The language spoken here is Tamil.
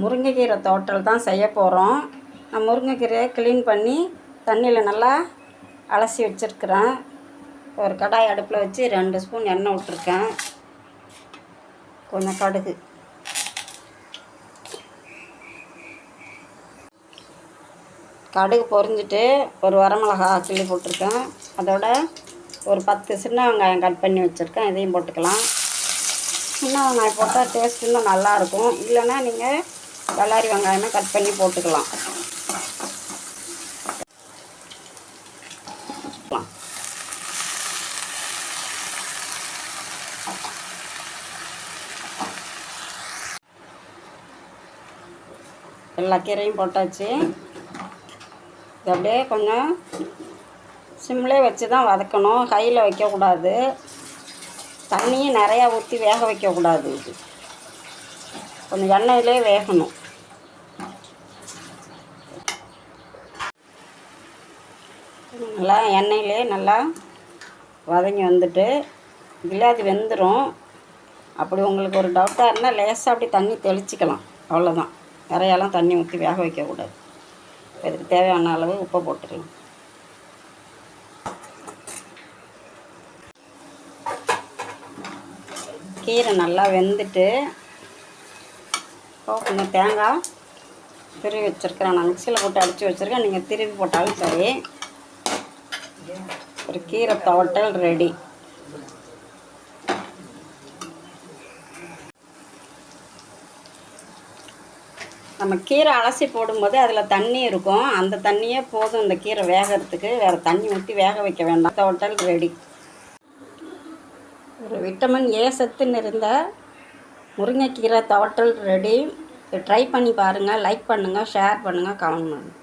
முருங்கைக்கீரை தோட்டல் தான் செய்ய போகிறோம் நான் முருங்கைக்கீரையை க்ளீன் பண்ணி தண்ணியில் நல்லா அலசி வச்சுருக்குறேன். ஒரு கடாய் அடுப்பில் வச்சு ரெண்டு ஸ்பூன் எண்ணெய் விட்ருக்கேன் கொஞ்சம் கடுகு. கடுகு பொரிஞ்சிட்டு ஒரு வரமிளகா கிள்ளி போட்டிருக்கேன். அதோட ஒரு பத்து சின்ன வெங்காயம் கட் பண்ணி வச்சுருக்கேன். இதையும் போட்டுக்கலாம். சின்ன வெங்காயம் போட்டால் டேஸ்ட் இன்னும் நல்லாயிருக்கும் இல்லைன்னா நீங்கள் பல்லாரி வெங்காயமே கட் பண்ணி போட்டுக்கலாம். எல்லா கீரையும் போட்டாச்சு. இது அப்படியே கொஞ்சம் சிம்லே வச்சு தான் வதக்கணும். கையில் வைக்கக்கூடாது. தண்ணியும் நிறையா ஊற்றி வேக வைக்கக்கூடாது. இது கொஞ்சம் எண்ணெயிலே வேகணும். நல்லா எண்ணெயிலே நல்லா வதங்கி வந்துட்டு இல்லை அது வெந்துடும் அப்படி உங்களுக்கு ஒரு டவுட்டாக இருந்தால் லேசாக அப்படி தண்ணி தெளிச்சிக்கலாம். அவ்வளோதான் நிறையெல்லாம் தண்ணி ஊற்றி வேக வைக்கக்கூடாது. இதுக்கு தேவையான அளவு உப்பை போட்டுக்கலாம். கீரை நல்லா வெந்துட்டு இப்போ கொஞ்சம் தேங்காய் திருவி வச்சுருக்கிறேன். நான் மிக்சியில் போட்டு அடித்து வச்சுருக்கேன். நீங்கள் திருவி போட்டாலும் சரி. ஒரு கீரை துவட்டல் ரெடி நம்ம கீரை அலசி போடும்போது அதில் தண்ணி இருக்கும். அந்த தண்ணியே போதும் இந்த கீரை வேகிறதுக்கு. வேறு தண்ணி ஊற்றி வேக வைக்க வேண்டாம். துவட்டல் ரெடி ஒரு விட்டமின் ஏ சத்து நிறைந்த முருங்கைக்கீரை துவட்டல் ரெடி ட்ரை பண்ணி பாருங்கள் லைக் பண்ணுங்கள் ஷேர் பண்ணுங்கள் கமெண்ட் பண்ணுங்கள்